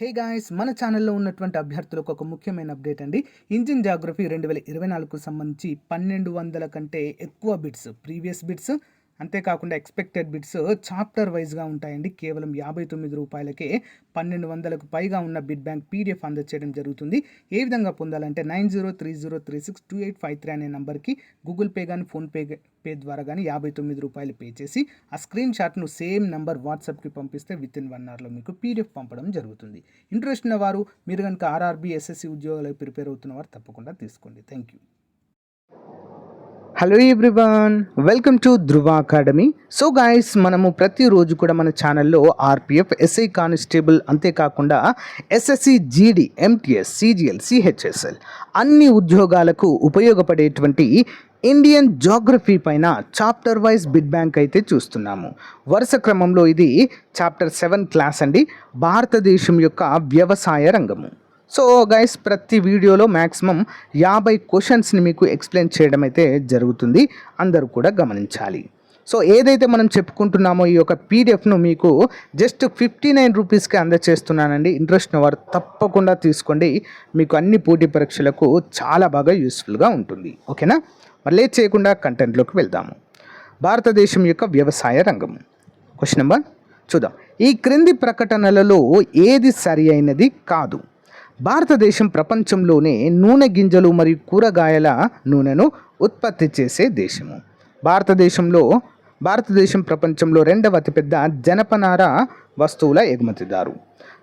Hey guys మన ఛానల్లో ఉన్నటువంటి అభ్యర్థులకు ఒక ముఖ్యమైన అప్డేట్ అండి. ఇంజిన్ జాగ్రఫీ రెండు వేల ఇరవై నాలుగుకు సంబంధించి పన్నెండు వందల కంటే ఎక్కువ బిట్స్ ప్రీవియస్ బిట్స్ అంతేకాకుండా ఎక్స్పెక్టెడ్ బిట్స్ చాప్టర్ వైజ్గా ఉంటాయండి. కేవలం యాభై తొమ్మిది రూపాయలకే పన్నెండు వందలకు పైగా ఉన్న బిడ్ బ్యాంక్ పీడిఎఫ్ అందచేయడం జరుగుతుంది. ఏ విధంగా పొందాలంటే nine zero three zero three six two eight five three అనే నెంబర్కి గూగుల్ పే కానీ ఫోన్పే పే ద్వారా కానీ యాభై తొమ్మిది రూపాయలు పే చేసి ఆ స్క్రీన్ షాట్ను సేమ్ నెంబర్ వాట్సాప్కి పంపిస్తే విత్ ఇన్ వన్ అవర్లో మీకు పీడిఎఫ్ పంపడం జరుగుతుంది. ఇంట్రెస్ట్ ఉన్న వారు మీరు కనుక ఆర్ఆర్బీ ఎస్ఎస్సి ఉద్యోగాలకు ప్రిపేర్ అవుతున్న వారు తప్పకుండా తీసుకోండి. Thank you hello everyone welcome to Dhruva Academy. So guys మనము ప్రతిరోజు కూడా మన ఛానల్లో ఆర్పిఎఫ్ ఎస్ఐ కానిస్టేబుల్ అంతేకాకుండా SSC GD MTS CGL CHSL అన్ని ఉద్యోగాలకు ఉపయోగపడేటువంటి ఇండియన్ జోగ్రఫీ పైన చాప్టర్ వైజ్ బిడ్ బ్యాంక్ అయితే చూస్తున్నాము. వరుస క్రమంలో ఇది చాప్టర్ సెవెన్ క్లాస్ అండి. భారతదేశం యొక్క వ్యవసాయ రంగము. సో గైస్ ప్రతి వీడియోలో మ్యాక్సిమం యాభై క్వశ్చన్స్ని మీకు ఎక్స్ప్లెయిన్ చేయడం అయితే జరుగుతుంది. అందరూ కూడా గమనించాలి. సో ఏదైతే మనం చెప్పుకుంటున్నామో ఈ యొక్క పీడిఎఫ్ను మీకు జస్ట్ ఫిఫ్టీ నైన్ రూపీస్కి అందచేస్తున్నానండి. ఇంట్రెస్ట్ వారు తప్పకుండా తీసుకోండి. మీకు అన్ని పోటీ పరీక్షలకు చాలా బాగా యూస్ఫుల్గా ఉంటుంది. ఓకేనా మళ్ళీ చేయకుండా కంటెంట్లోకి వెళ్దాము. భారతదేశం యొక్క వ్యవసాయ రంగం. క్వశ్చన్ నెంబర్ చూద్దాం. ఈ క్రింది ప్రకటనలలో ఏది సరి అయినది కాదు. భారతదేశం ప్రపంచంలోనే నూనె గింజలు మరియు కూరగాయల నూనెను ఉత్పత్తి చేసే దేశము. భారతదేశంలో భారతదేశం ప్రపంచంలో రెండవ అతిపెద్ద జనపనార వస్తువుల ఎగుమతిదారు.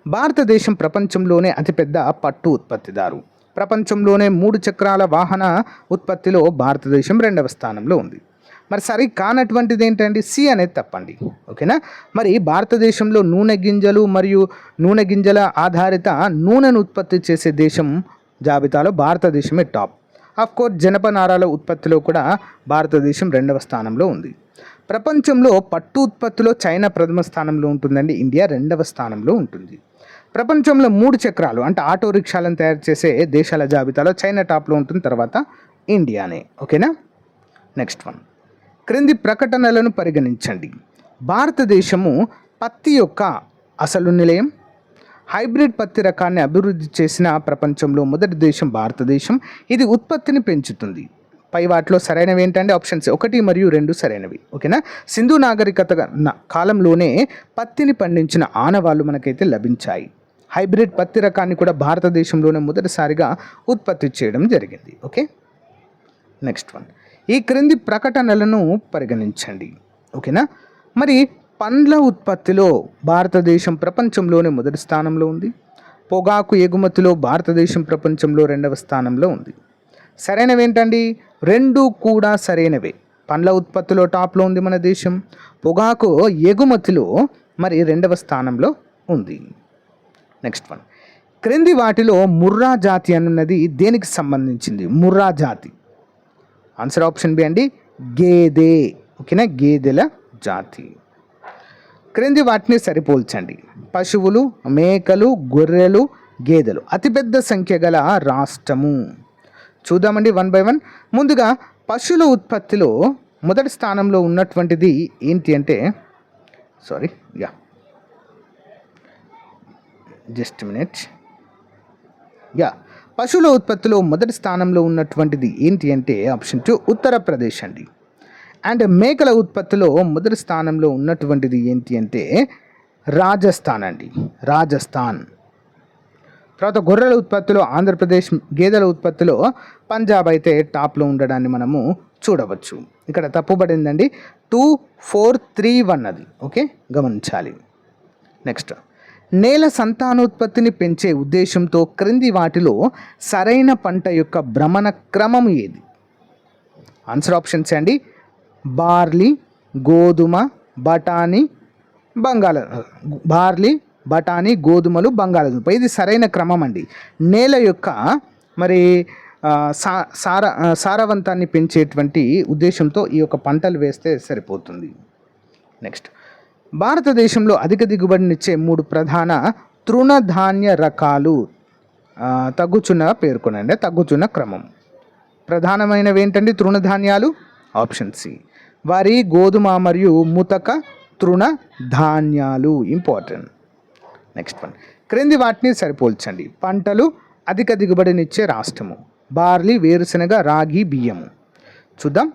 భారతదేశం ప్రపంచంలోనే అతిపెద్ద పట్టు ఉత్పత్తిదారు. ప్రపంచంలోనే మూడు చక్రాల వాహన ఉత్పత్తిలో భారతదేశం రెండవ స్థానంలో ఉంది. మరి సరి కానటువంటిది ఏంటండి? సి అనేది తప్పండి. ఓకేనా? మరి భారతదేశంలో నూనె గింజలు మరియు నూనె గింజల ఆధారిత నూనెను ఉత్పత్తి చేసే దేశం జాబితాలో భారతదేశమే టాప్. ఆఫ్ కోర్స్ జనపనారాల ఉత్పత్తిలో కూడా భారతదేశం రెండవ స్థానంలో ఉంది. ప్రపంచంలో పట్టు ఉత్పత్తిలో చైనా ప్రథమ స్థానంలో ఉంటుందండి. ఇండియా రెండవ స్థానంలో ఉంటుంది. ప్రపంచంలో మూడు చక్రాలు అంటే ఆటో రిక్షాలను తయారు చేసే దేశాల జాబితాలో చైనా టాప్లో ఉంటుంది తర్వాత ఇండియానే. ఓకేనా? Next one. క్రింది ప్రకటనలను పరిగణించండి. భారతదేశము పత్తి యొక్క అసలు నిలయం హైబ్రిడ్ పత్తి రకాన్ని అభివృద్ధి చేసిన ప్రపంచంలో మొదటి దేశం భారతదేశం. ఇది ఉత్పత్తిని పెంచుతుంది. పై వాటిలో సరైనవి ఏంటంటే ఆప్షన్స్ ఒకటి మరియు రెండు సరైనవి. ఓకేనా సింధు నాగరికత కాలంలోనే పత్తిని పండించిన ఆనవాళ్ళు మనకైతే లభించాయి. హైబ్రిడ్ పత్తి రకాన్ని కూడా భారతదేశంలోనే మొదటిసారిగా ఉత్పత్తి చేయడం జరిగింది. ఓకే నెక్స్ట్ వన్ ఈ క్రింది ప్రకటనలను పరిగణించండి. ఓకేనా? మరి పండ్ల ఉత్పత్తిలో భారతదేశం ప్రపంచంలోనే మొదటి స్థానంలో ఉంది. పొగాకు ఎగుమతిలో భారతదేశం ప్రపంచంలో రెండవ స్థానంలో ఉంది. సరైనవి ఏంటండి రెండు కూడా సరైనవే. పండ్ల ఉత్పత్తిలో టాప్లో ఉంది మన దేశం. పొగాకు ఎగుమతిలో మరి రెండవ స్థానంలో ఉంది. Next one. క్రింది వాటిలో ముర్రా జాతి అన్నది దేనికి సంబంధించింది? ముర్రా జాతి. ఆన్సర్ ఆప్షన్ బి అండి గేదె. ఓకేనా? గేదెల జాతి. క్రింది వాటిని సరిపోల్చండి. పశువులు మేకలు గొర్రెలు గేదెలు. అతిపెద్ద సంఖ్య గల రాష్ట్రము. చూద్దామండి వన్ బై వన్. ముందుగా పశువుల ఉత్పత్తిలో మొదటి స్థానంలో ఉన్నటువంటిది ఏంటి అంటే sorry yeah just minute yeah పశువుల ఉత్పత్తిలో మొదటి స్థానంలో ఉన్నటువంటిది ఏంటి అంటే ఆప్షన్ టూ ఉత్తరప్రదేశ్ అండి. అండ్ మేకల ఉత్పత్తిలో మొదటి స్థానంలో ఉన్నటువంటిది ఏంటి అంటే రాజస్థాన్ అండి. రాజస్థాన్. తర్వాత గొర్రెల ఉత్పత్తిలో ఆంధ్రప్రదేశ్ గేదెల ఉత్పత్తిలో పంజాబ్ అయితే టాప్లో ఉండడాన్ని మనము చూడవచ్చు. ఇక్కడ తప్పుబడిందండి. టూ ఫోర్ త్రీ వన్ అది. ఓకే? గమనించాలి. నెక్స్ట్. నేల సంతానోత్పత్తిని పెంచే ఉద్దేశంతో క్రింది వాటిలో సరైన పంట యొక్క భ్రమణ క్రమం ఏది? ఆన్సర్ ఆప్షన్స్ అండి. బార్లీ గోధుమ బఠానీ బంగాళ బార్లీ బఠానీ గోధుమలు బంగాళదుంప. ఇది సరైన క్రమం అండి. నేల యొక్క మరి సా సార సారవంతాన్ని పెంచేటువంటి ఉద్దేశంతో ఈ యొక్క పంటలు వేస్తే సరిపోతుంది. నెక్స్ట్ భారతదేశంలో అధిక దిగుబడినిచ్చే మూడు ప్రధాన తృణధాన్య రకాలు తగ్గుచున్న పేర్కొనండి. తగ్గుచున్న క్రమం. ప్రధానమైనవి ఏంటండి? తృణధాన్యాలు. Option C. వరి గోధుమ మరియు ముతక తృణ ధాన్యాలు ఇంపార్టెంట్. Next one. క్రింది వాటిని సరిపోల్చండి. పంటలు అధిక దిగుబడినిచ్చే రాష్ట్రము. బార్లీ వేరుశనగ రాగి బియ్యము. చూద్దాం.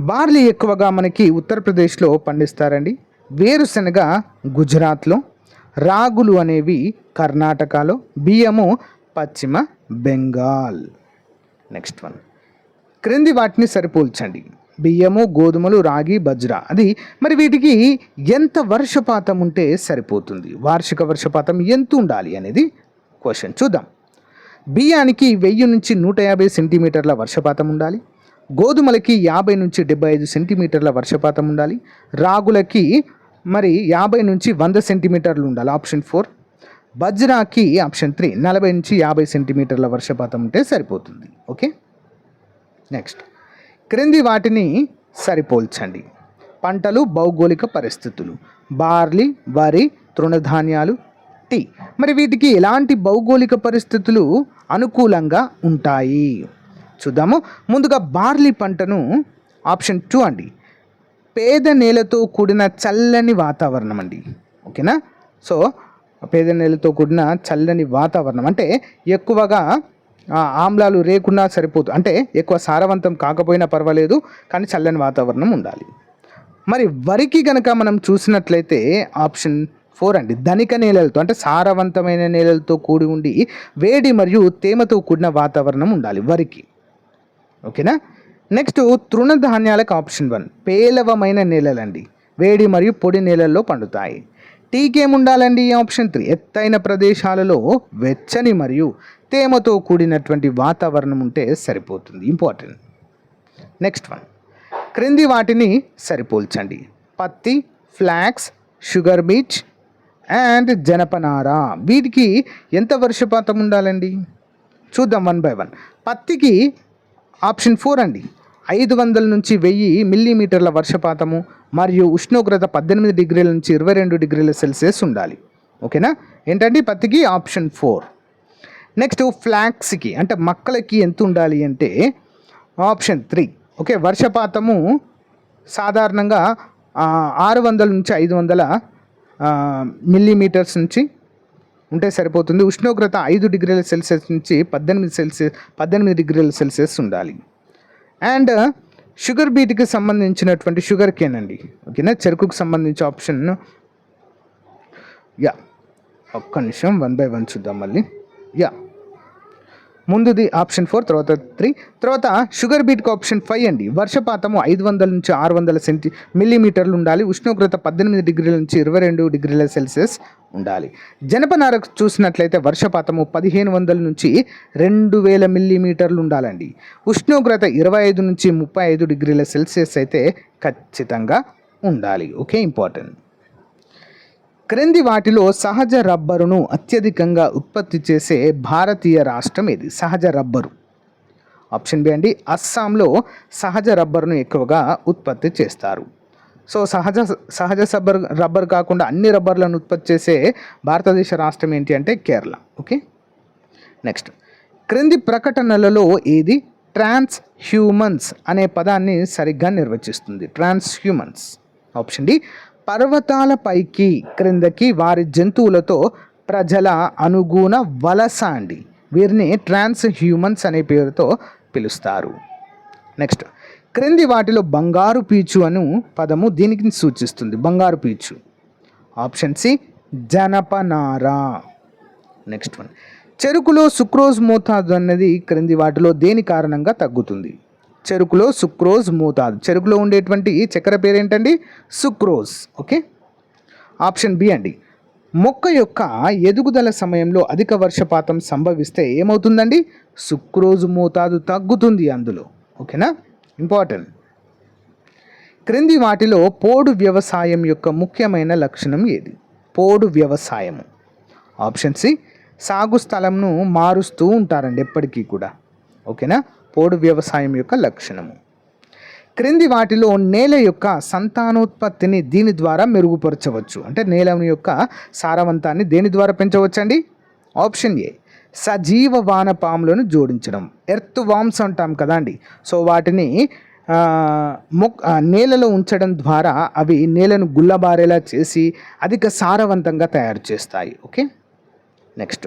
బార్లీ ఎక్కువగా మనకి ఉత్తరప్రదేశ్లో పండిస్తారండి. వేరుశనగ గుజరాత్లో రాగులు అనేవి కర్ణాటకలో బియ్యము పశ్చిమ బెంగాల్. నెక్స్ట్ వన్ క్రింది వాటిని సరిపోల్చండి. బియ్యము గోధుమలు రాగి బజ్రా. అది మరి వీటికి ఎంత వర్షపాతం ఉంటే సరిపోతుంది? వార్షిక వర్షపాతం ఎంత ఉండాలి అనేది క్వశ్చన్ చూద్దాం. బియ్యానికి వెయ్యి నుంచి నూట యాభై సెంటీమీటర్ల వర్షపాతం ఉండాలి. గోధుమలకి యాభై నుంచి డెబ్బై ఐదు సెంటీమీటర్ల వర్షపాతం ఉండాలి. రాగులకి మరి యాభై నుంచి వంద సెంటీమీటర్లు ఉండాలి. Option four. బజ్రాకి option three. నలభై నుంచి యాభై సెంటీమీటర్ల వర్షపాతం ఉంటే సరిపోతుంది. ఓకే? నెక్స్ట్. క్రింది వాటిని సరిపోల్చండి. పంటలు భౌగోళిక పరిస్థితులు. బార్లీ వరి తృణధాన్యాలు టీ. మరి వీటికి ఎలాంటి భౌగోళిక పరిస్థితులు అనుకూలంగా ఉంటాయి? చూద్దాము. ముందుగా బార్లీ పంటను ఆప్షన్ టూ అండి. పేద నేలతో కూడిన చల్లని వాతావరణం అండి. ఓకేనా? సో పేద నేలతో కూడిన చల్లని వాతావరణం. అంటే ఎక్కువగా ఆమ్లాలు రేకున్నా సరిపోదు. అంటే ఎక్కువ సారవంతం కాకపోయినా పర్వాలేదు కానీ చల్లని వాతావరణం ఉండాలి. మరి వరికి కనుక మనం చూసినట్లయితే ఆప్షన్ ఫోర్ అండి. ధనిక నేలలతో అంటే సారవంతమైన నేలలతో కూడి ఉండి వేడి మరియు తేమతో కూడిన వాతావరణం ఉండాలి వరికి. ఓకేనా? నెక్స్ట్ తృణధాన్యాలకు ఆప్షన్ వన్ పేలవమైన నేలలండి. వేడి మరియు పొడి నేలల్లో పండుతాయి. టీకేముండాలండి ఆప్షన్ త్రీ ఎత్తైన ప్రదేశాలలో వెచ్చని మరియు తేమతో కూడినటువంటి వాతావరణం ఉంటే సరిపోతుంది. ఇంపార్టెంట్ నెక్స్ట్ వన్ క్రింది వాటిని సరిపోల్చండి. పత్తి ఫ్లాక్స్ షుగర్ బీచ్ అండ్ జనపనార. వీటికి ఎంత వర్షపాతం ఉండాలండి? చూద్దాం వన్ బై వన్ పత్తికి ఆప్షన్ ఫోర్ అండి. ఐదు వందల నుంచి వెయ్యి మిల్లీమీటర్ల వర్షపాతము మరియు ఉష్ణోగ్రత పద్దెనిమిది డిగ్రీల నుంచి ఇరవై రెండు డిగ్రీల సెల్సియస్ ఉండాలి. ఓకేనా? ఏంటంటే పత్తికి ఆప్షన్ ఫోర్. నెక్స్ట్ ఫ్లాక్స్కి అంటే మక్కలకి ఎంత ఉండాలి అంటే ఆప్షన్ త్రీ. ఓకే? వర్షపాతము సాధారణంగా ఆరు వందల నుంచి ఐదు వందల మిల్లీమీటర్స్ నుంచి ఉంటే సరిపోతుంది. ఉష్ణోగ్రత ఐదు డిగ్రీల సెల్సియస్ నుంచి పద్దెనిమిది సెల్సియస్ పద్దెనిమిది డిగ్రీల సెల్సియస్ ఉండాలి. అండ్ షుగర్ బీట్కి సంబంధించినటువంటి షుగర్ కేన్ అండి. ఓకేనా? చెరుకుకు సంబంధించి ఆప్షన్ యా ఒక్క నిమిషం వన్ బై వన్ చూద్దాం మళ్ళీ. యా ముందుది ఆప్షన్ ఫోర్ తర్వాత త్రీ. తర్వాత షుగర్ బీట్కి ఆప్షన్ ఫైవ్ అండి. వర్షపాతము ఐదు వందల నుంచి ఆరు వందల సెంటి మిల్లీమీటర్లు ఉండాలి. ఉష్ణోగ్రత పద్దెనిమిది డిగ్రీల నుంచి ఇరవై రెండు డిగ్రీల సెల్సియస్ ఉండాలి. జనపనారకు చూసినట్లయితే వర్షపాతము పదిహేను వందల నుంచి రెండు వేల మిల్లీమీటర్లు ఉండాలండి. ఉష్ణోగ్రత ఇరవై ఐదు నుంచి ముప్పై ఐదు డిగ్రీల సెల్సియస్ అయితే ఖచ్చితంగా ఉండాలి. Okay important. క్రింది వాటిలో సహజ రబ్బరును అత్యధికంగా ఉత్పత్తి చేసే భారతీయ రాష్ట్రం ఏది? సహజ రబ్బరు. ఆప్షన్ బి అండి అస్సాంలో సహజ రబ్బరును ఎక్కువగా ఉత్పత్తి చేస్తారు. సో సహజ సహజ సబ్బర్ రబ్బర్ కాకుండా అన్ని రబ్బర్లను ఉత్పత్తి చేసే భారతదేశ రాష్ట్రం ఏంటి అంటే కేరళ. ఓకే? నెక్స్ట్. క్రింది ప్రకటనలలో ఏది? ట్రాన్స్ హ్యూమన్స్ అనే పదాన్ని సరిగ్గా నిర్వచిస్తుంది. ట్రాన్స్ హ్యూమన్స్ ఆప్షన్ డి పర్వతాల పైకి క్రిందకి వారి జంతువులతో ప్రజల అనుగుణ వలస అండి. వీరిని ట్రాన్స్ హ్యూమన్స్ అనే పేరుతో పిలుస్తారు. నెక్స్ట్ క్రింది వాటిలో బంగారు పీచు అను పదము దీనికి సూచిస్తుంది. బంగారు పీచు. ఆప్షన్ సి జనపనార. నెక్స్ట్ వన్ చెరుకులో సుక్రోజ్ మోతాదు అన్నది క్రింది వాటిలో దేని కారణంగా తగ్గుతుంది? చెరుకులో సుక్రోజ్ మోతాదు. చెరుకులో ఉండేటువంటి చక్కెర పేరు ఏంటండి సుక్రోజ్. ఓకే? ఆప్షన్ బి అండి. మొక్క యొక్క ఎదుగుదల సమయంలో అధిక వర్షపాతం సంభవిస్తే ఏమవుతుందండి? సుక్రోజ్ మోతాదు తగ్గుతుంది అందులో. ఓకేనా? ఇంపార్టెంట్. క్రింది వాటిలో పోడు వ్యవసాయం యొక్క ముఖ్యమైన లక్షణం ఏది? పోడు వ్యవసాయము. ఆప్షన్ సి సాగు స్థలంను మారుస్తూ ఉంటారండి ఎప్పటికీ కూడా. ఓకేనా? పోడు వ్యవసాయం యొక్క లక్షణము. క్రింది వాటిలో నేల యొక్క సంతానోత్పత్తిని దీని ద్వారా మెరుగుపరచవచ్చు. అంటే నేల యొక్క సారవంతాన్ని దేని ద్వారా పెంచవచ్చండి? ఆప్షన్ ఏ సజీవ వానపాములను జోడించడం. ఎర్త్ వామ్స్ అంటాం కదండి సో వాటిని మొక్ నేలలో ఉంచడం ద్వారా అవి నేలను గుల్లబారేలా చేసి అధిక సారవంతంగా తయారు చేస్తాయి. ఓకే? నెక్స్ట్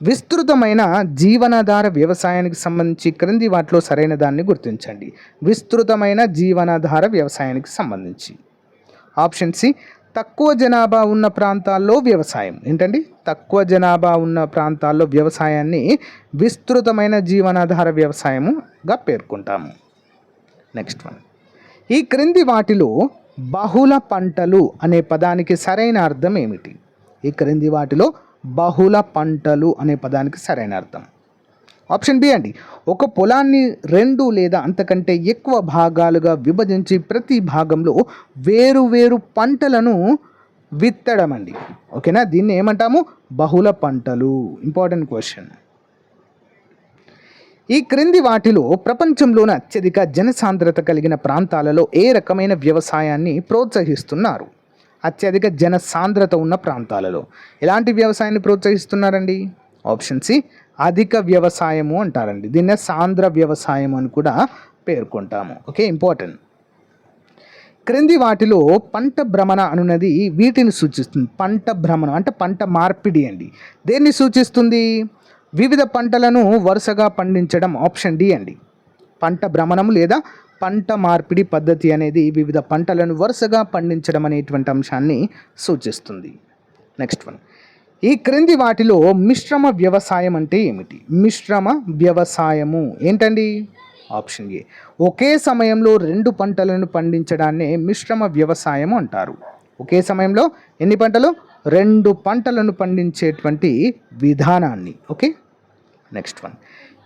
విస్తృతమైన జీవనాధార వ్యవసాయానికి సంబంధించి క్రింది వాటిలో సరైన దాన్ని గుర్తించండి. విస్తృతమైన జీవనాధార వ్యవసాయానికి సంబంధించి. ఆప్షన్ సి తక్కువ జనాభా ఉన్న ప్రాంతాల్లో వ్యవసాయం. ఏంటండి? తక్కువ జనాభా ఉన్న ప్రాంతాల్లో వ్యవసాయాన్ని విస్తృతమైన జీవనాధార వ్యవసాయముగా పేర్కొంటాము. Next one. ఈ క్రింది వాటిలో బహుళ పంటలు అనే పదానికి సరైన అర్థం ఏమిటి? ఈ క్రింది వాటిలో బహుళ పంటలు అనే పదానికి సరైన అర్థం. ఆప్షన్ బి అండి. ఒక పొలాన్ని రెండు లేదా అంతకంటే ఎక్కువ భాగాలుగా విభజించి ప్రతి భాగంలో వేరు వేరు పంటలను విత్తడం అండి. ఓకేనా? దీన్ని ఏమంటాము? బహుళ పంటలు. Important question. ఈ క్రింది వాటిలో ప్రపంచంలోని అత్యధిక జనసాంద్రత కలిగిన ప్రాంతాలలో ఏ రకమైన వ్యవసాయాన్ని ప్రోత్సహిస్తున్నారు? అత్యధిక జనసాంద్రత ఉన్న ప్రాంతాలలో. ఎలాంటి వ్యవసాయాన్ని ప్రోత్సహిస్తున్నారండి? ఆప్షన్ సి అధిక వ్యవసాయము అంటారండి. దీన్నే సాంద్ర వ్యవసాయం అని కూడా పేర్కొంటాము. Okay important. క్రింది వాటిలో పంట భ్రమణ అనున్నది వీటిని సూచిస్తుంది. పంట భ్రమణం అంటే పంట మార్పిడి అండి. దేన్ని సూచిస్తుంది? వివిధ పంటలను వరుసగా పండించడం ఆప్షన్ డి అండి. పంట భ్రమణం లేదా పంట మార్పిడి పద్ధతి అనేది వివిధ పంటలను వరుసగా పండించడం అనేటువంటి అంశాన్ని సూచిస్తుంది. నెక్స్ట్ వన్ ఈ క్రింది వాటిలో మిశ్రమ వ్యవసాయం అంటే ఏమిటి? మిశ్రమ వ్యవసాయము ఏంటండి? ఆప్షన్ ఏ ఒకే సమయంలో రెండు పంటలను పండించడాన్ని మిశ్రమ వ్యవసాయం అంటారు. ఒకే సమయంలో ఎన్ని పంటలు? రెండు పంటలను పండించేటువంటి విధానాన్ని. ఓకే నెక్స్ట్ వన్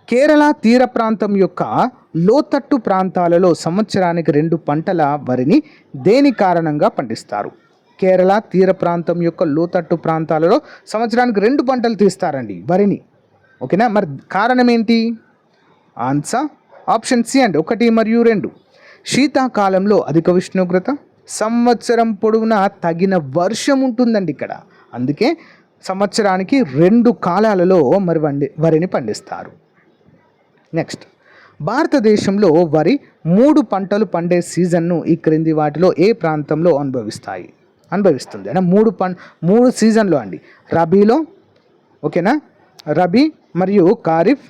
కేరళ తీర ప్రాంతం యొక్క లోతట్టు ప్రాంతాలలో సంవత్సరానికి రెండు పంటల వరిని దేని కారణంగా పండిస్తారు? కేరళ తీర ప్రాంతం యొక్క లోతట్టు ప్రాంతాలలో సంవత్సరానికి రెండు పంటలు తీస్తారండి వరిని. ఓకేనా? మరి కారణం ఏంటి ఆన్సర్ ఆప్షన్ సి అండి. ఒకటి మరియు రెండు. శీతాకాలంలో అధిక ఉష్ణోగ్రత సంవత్సరం పొడవునా తగిన వర్షం ఉంటుందండి ఇక్కడ. అందుకే సంవత్సరానికి రెండు కాలాలలో మరి వండి వరిని పండిస్తారు. నెక్స్ట్ భారతదేశంలో వరి మూడు పంటలు పండే సీజన్ను ఈ క్రింది వాటిలో ఏ ప్రాంతంలో అనుభవిస్తాయి? అనుభవిస్తుంది. అంటే మూడు పం మూడు సీజన్లో అండి. రబీలో ఓకేనా? రబీ మరియు ఖరీఫ్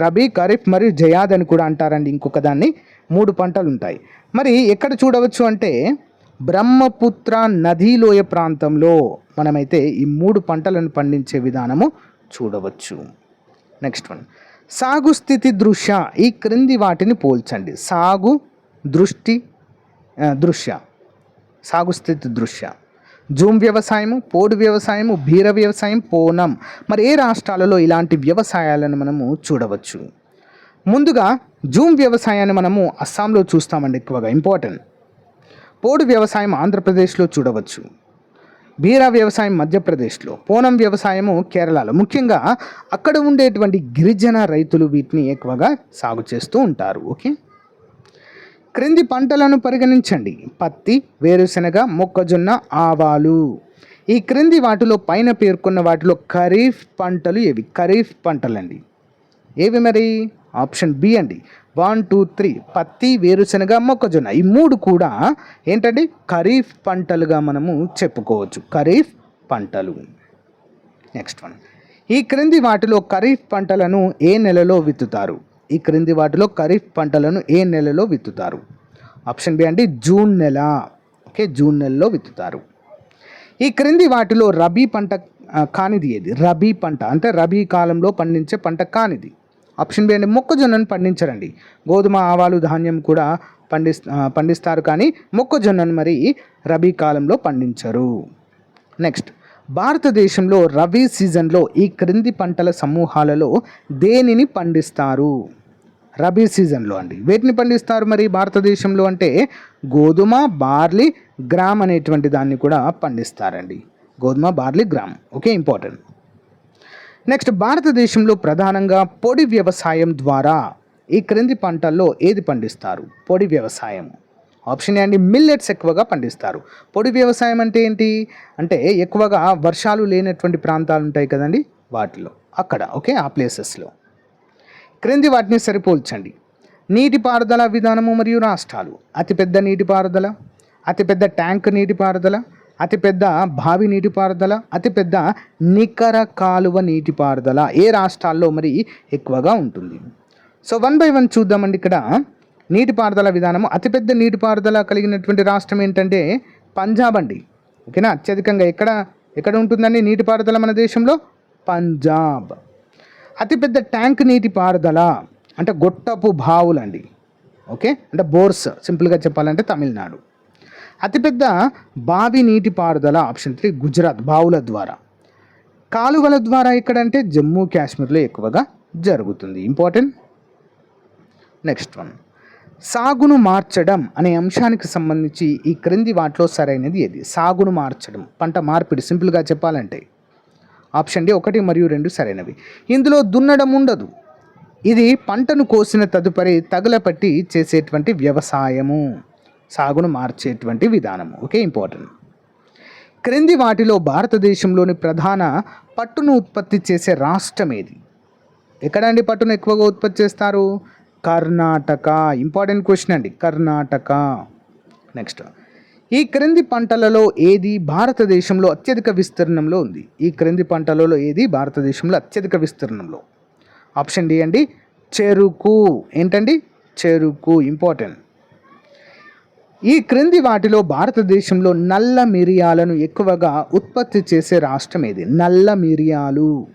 రబీ ఖరీఫ్ మరియు జయాద్ అని కూడా అంటారండి ఇంకొక దాన్ని. మూడు పంటలు ఉంటాయి. మరి ఎక్కడ చూడవచ్చు అంటే బ్రహ్మపుత్ర నదీలోయ ప్రాంతంలో మనమైతే ఈ మూడు పంటలను పండించే విధానము చూడవచ్చు. నెక్స్ట్ వన్ సాగు స్థితి దృశ్య ఈ క్రింది వాటిని పోల్చండి. సాగు దృష్టి దృశ్య సాగు స్థితి దృశ్య జూమ్ వ్యవసాయము పోడు వ్యవసాయము బీర వ్యవసాయం పోనం. మరి ఏ రాష్ట్రాలలో ఇలాంటి వ్యవసాయాలను మనము చూడవచ్చు? ముందుగా జూమ్ వ్యవసాయాన్ని మనము అస్సాంలో చూస్తామండి ఎక్కువగా ఇంపార్టెంట్. పోడు వ్యవసాయం ఆంధ్రప్రదేశ్లో చూడవచ్చు. బీరా వ్యవసాయం మధ్యప్రదేశ్లో పోనం వ్యవసాయము కేరళలో. ముఖ్యంగా అక్కడ ఉండేటువంటి గిరిజన రైతులు వీటిని ఎక్కువగా సాగు చేస్తూ ఉంటారు ఓకే? క్రింది పంటలను పరిగణించండి. పత్తి వేరుశనగ మొక్కజొన్న ఆవాలు. ఈ క్రింది వాటిలో పైన పేర్కొన్న వాటిలో ఖరీఫ్ పంటలు ఏవి? ఖరీఫ్ పంటలండి. ఏవి మరి? ఆప్షన్ బి అండి. One two three. పత్తి వేరుశనగ మొక్కజొన్న. ఈ మూడు కూడా ఏంటంటే ఖరీఫ్ పంటలుగా మనము చెప్పుకోవచ్చు. ఖరీఫ్ పంటలు. నెక్స్ట్ వన్ ఈ క్రింది వాటిలో ఖరీఫ్ పంటలను ఏ నెలలో విత్తుతారు? ఈ క్రింది వాటిలో ఖరీఫ్ పంటలను ఏ నెలలో విత్తుతారు? ఆప్షన్ బి అంటే జూన్ నెల. ఓకే జూన్ నెలలో విత్తుతారు. ఈ క్రింది వాటిలో రబీ పంట కానిది ఏది? రబీ పంట. అంటే రబీ కాలంలో పండించే పంట కానిది. ఆప్షన్ బి అండి మొక్కజొన్నను పండించరండి. గోధుమ ఆవాలు ధాన్యం కూడా పండిస్ పండిస్తారు కానీ మొక్కజొన్నను మరి రబీ కాలంలో పండించరు. నెక్స్ట్ భారతదేశంలో రబీ సీజన్లో ఈ క్రింది పంటల సమూహాలలో దేనిని పండిస్తారు? రబీ సీజన్లో అండి. వేటిని పండిస్తారు మరి భారతదేశంలో అంటే గోధుమ బార్లీ గ్రామ్ అనేటువంటి దాన్ని కూడా పండిస్తారండి. గోధుమ barley gram. Okay important. Next భారతదేశంలో ప్రధానంగా పొడి వ్యవసాయం ద్వారా ఈ క్రింది పంటల్లో ఏది పండిస్తారు? పొడి వ్యవసాయం. ఆప్షన్ ఏ అండి మిల్లెట్స్ ఎక్కువగా పండిస్తారు. పొడి వ్యవసాయం అంటే ఏంటి? అంటే ఎక్కువగా వర్షాలు లేనటువంటి ప్రాంతాలు ఉంటాయి కదండి వాటిలో అక్కడ ఓకే ఆ ప్లేసెస్లో. క్రింది వాటిని సరిపోల్చండి. నీటిపారుదల విధానము మరియు రాష్ట్రాలు. అతిపెద్ద నీటిపారుదల అతిపెద్ద ట్యాంక్ నీటిపారుదల అతిపెద్ద బావి నీటిపారుదల అతిపెద్ద నికర కాలువ నీటిపారుదల ఏ రాష్ట్రాల్లో మరి ఎక్కువగా ఉంటుంది? సో వన్ బై వన్ చూద్దామండి ఇక్కడ. నీటిపారుదల విధానము అతిపెద్ద నీటిపారుదల కలిగినటువంటి రాష్ట్రం ఏంటంటే పంజాబ్ అండి. ఓకేనా? అత్యధికంగా ఎక్కడ ఎక్కడ ఉంటుందండి నీటిపారుదల మన దేశంలో? పంజాబ్. అతిపెద్ద ట్యాంక్ నీటిపారుదల అంటే గొట్టపు బావులండి. ఓకే? అంటే బోర్స్ సింపుల్గా చెప్పాలంటే తమిళనాడు. అతిపెద్ద బావి నీటిపారుదల ఆప్షన్ త్రీ గుజరాత్ బావుల ద్వారా. కాలువల ద్వారా ఎక్కడంటే జమ్మూ కాశ్మీర్లో ఎక్కువగా జరుగుతుంది. ఇంపార్టెంట్? Next one. సాగును మార్చడం అనే అంశానికి సంబంధించి ఈ క్రింది వాటిలో సరైనది ఏది? సాగును మార్చడం. పంట మార్పిడి సింపుల్గా చెప్పాలంటే. ఆప్షన్ డి ఒకటి మరియు రెండు సరైనవి. ఇందులో దున్నడం ఉండదు. ఇది పంటను కోసిన తదుపరి తగులపట్టి చేసేటువంటి వ్యవసాయము. సాగును మార్చేటువంటి విధానం ఓకే ఇంపార్టెంట్. క్రింది వాటిలో భారతదేశంలోని ప్రధాన పట్టును ఉత్పత్తి చేసే రాష్ట్రం ఏది? ఎక్కడండి పట్టును ఎక్కువగా ఉత్పత్తి చేస్తారు? కర్ణాటక. ఇంపార్టెంట్ క్వశ్చన్ అండి. కర్ణాటక. నెక్స్ట్. ఈ క్రింది పంటలలో ఏది భారతదేశంలో అత్యధిక విస్తీర్ణంలో ఉంది? ఈ క్రింది పంటలలో ఏది భారతదేశంలో అత్యధిక విస్తీర్ణంలో? ఆప్షన్ డి అండి చెరుకు. ఏంటండి? చెరుకు. ఇంపార్టెంట్. ఈ క్రింది వాటిలో భారతదేశంలో నల్ల మిరియాలను ఎక్కువగా ఉత్పత్తి చేసే రాష్ట్రం ఏది? నల్ల మిరియాలు.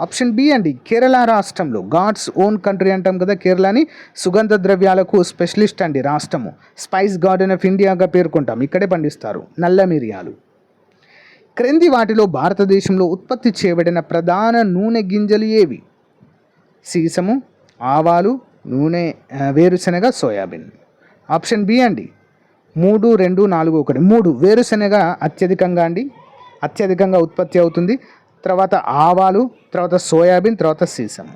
ఆప్షన్ బి అండి కేరళ రాష్ట్రంలో. గాడ్స్ ఓన్ కంట్రీ అంటాం కదా కేరళని. సుగంధ ద్రవ్యాలకు స్పెషలిస్ట్ అండి రాష్ట్రము. స్పైస్ గార్డెన్ ఆఫ్ ఇండియాగా పేర్కొంటాం. ఇక్కడే పండిస్తారు నల్ల మిరియాలు. క్రింది వాటిలో భారతదేశంలో ఉత్పత్తి చేయబడిన ప్రధాన నూనె గింజలు ఏవి? సీసము ఆవాలు నూనె వేరుశనగ సోయాబీన్. ఆప్షన్ బి అండి. మూడు రెండు నాలుగు ఒకటి. మూడు. వేరుశనగ అత్యధికంగా అండి. అత్యధికంగా ఉత్పత్తి అవుతుంది. తర్వాత ఆవాలు తర్వాత సోయాబీన్ తర్వాత సీసం.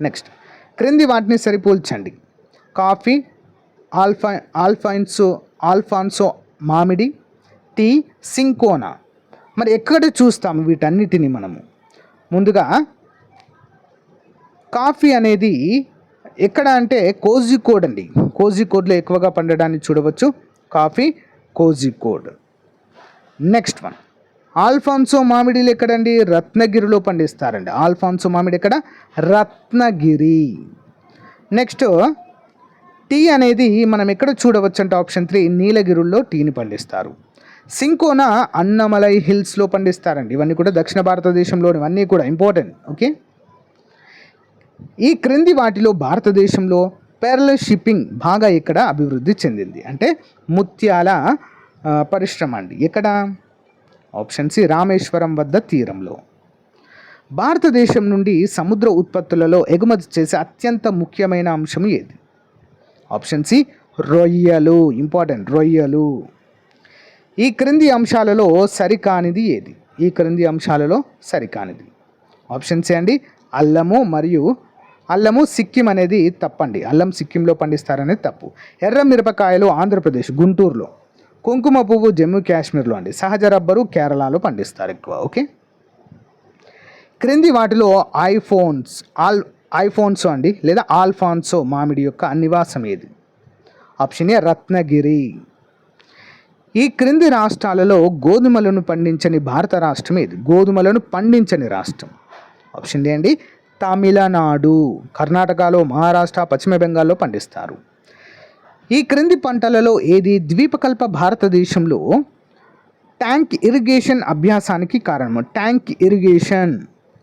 నెక్స్ట్. క్రింది వాటిని సరిపోల్చండి. కాఫీ ఆల్ఫా ఆల్ఫాన్సో ఆల్ఫాన్సో మామిడి టీ సింకోనా. మరి ఎక్కడ చూస్తాం వీటన్నిటిని మనము? ముందుగా కాఫీ అనేది ఎక్కడ అంటే కోజికోడ్ అండి. కోజికోడ్లో ఎక్కువగా పండడాన్ని చూడవచ్చు. Coffee Kozhikode next one. Alphonso మామిడిలు ఎక్కడండి? రత్నగిరిలో పండిస్తారండి. ఆల్ఫాన్సో మామిడి ఎక్కడ? రత్నగిరి. నెక్స్ట్ టీ అనేది మనం ఎక్కడ చూడవచ్చు అంటే ఆప్షన్ త్రీ నీలగిరుల్లో టీని పండిస్తారు. సింకోన అన్నమలై హిల్స్లో పండిస్తారండి. ఇవన్నీ కూడా దక్షిణ భారతదేశంలోనివన్నీ కూడా ఇంపార్టెంట్ ఓకే? ఈ క్రింది వాటిలో భారతదేశంలో పేర్ల షిప్పింగ్ బాగా ఇక్కడ అభివృద్ధి చెందింది. అంటే ముత్యాల పరిశ్రమ అండి. ఎక్కడ? ఆప్షన్ సి రామేశ్వరం వద్ద తీరంలో. భారతదేశం నుండి సముద్ర ఉత్పత్తులలో ఎగుమతి చేసే అత్యంత ముఖ్యమైన అంశం ఏది? ఆప్షన్ సి రొయ్యలు ఇంపార్టెంట్ రొయ్యలు. ఈ క్రింది అంశాలలో సరికానిది ఏది? ఈ క్రింది అంశాలలో సరికానిది. ఆప్షన్ సి అండి అల్లము మరియు అల్లము సిక్కిం అనేది తప్పండి. అల్లం సిక్కింలో పండిస్తారనేది తప్పు. ఎర్ర మిరపకాయలు ఆంధ్రప్రదేశ్ గుంటూరులో. కుంకుమ పువ్వు జమ్మూ కాశ్మీర్లో అండి. సహజ రబ్బరు కేరళలో పండిస్తారు ఎక్కువ ఓకే? క్రింది వాటిలో ఐఫోన్స్ ఆల్ ఐఫోన్సో అండి లేదా ఆల్ఫాన్సో మామిడి యొక్క నివాసం ఏది? Option A Ratnagiri. ఈ క్రింది రాష్ట్రాలలో గోధుమలను పండించని భారత రాష్ట్రం ఏది? గోధుమలను పండించని రాష్ట్రం. ఆప్షన్ ఏ అండి తమిళనాడు కర్ణాటకలో మహారాష్ట్ర పశ్చిమ బెంగాల్లో పండిస్తారు. ఈ క్రింది పంటలలో ఏది ద్వీపకల్ప భారతదేశంలో ట్యాంక్ ఇరిగేషన్ అభ్యాసానికి కారణము ట్యాంక్ ఇరిగేషన్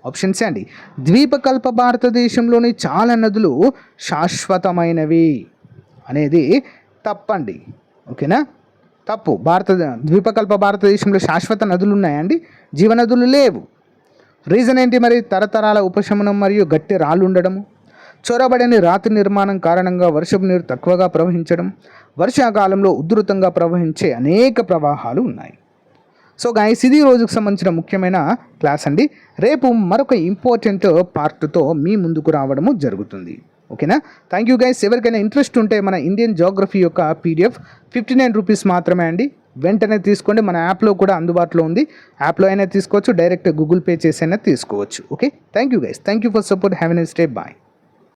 ఆప్షన్స్ అండి ద్వీపకల్ప భారతదేశంలోని చాలా నదులు శాశ్వతమైనవి అనేది తప్పండి. ఓకేనా? తప్పు. భారత ద్వీపకల్ప భారతదేశంలో శాశ్వత నదులు ఉన్నాయండి జీవనదులు లేవు. రీజన్ ఏంటి మరి? తరతరాల ఉపశమనం మరియు గట్టి రాళ్ళు ఉండడము. చొరబడని రాతి నిర్మాణం కారణంగా వర్షపు నీరు తక్కువగా ప్రవహించడం. వర్షాకాలంలో ఉధృతంగా ప్రవహించే అనేక ప్రవాహాలు ఉన్నాయి. సో గాయస్ ఇది రోజుకు సంబంధించిన ముఖ్యమైన క్లాస్ అండి. రేపు మరొక ఇంపార్టెంట్ పార్ట్తో మీ ముందుకు రావడము జరుగుతుంది. ఓకేనా? థ్యాంక్ యూ గైస్ ఎవరికైనా ఇంట్రెస్ట్ ఉంటే మన ఇండియన్ జోగ్రఫీ యొక్క పీడిఎఫ్ ఫిఫ్టీ నైన్ రూపీస్ మాత్రమే అండి. వెంటనే తీసుకోండి. మన యాప్లో కూడా అందుబాటులో ఉంది. యాప్లో అయినా తీసుకోవచ్చు. డైరెక్ట్ గూగుల్ పే చేసైనా తీసుకోవచ్చు. Okay thank you guys thank you for support have and stay bye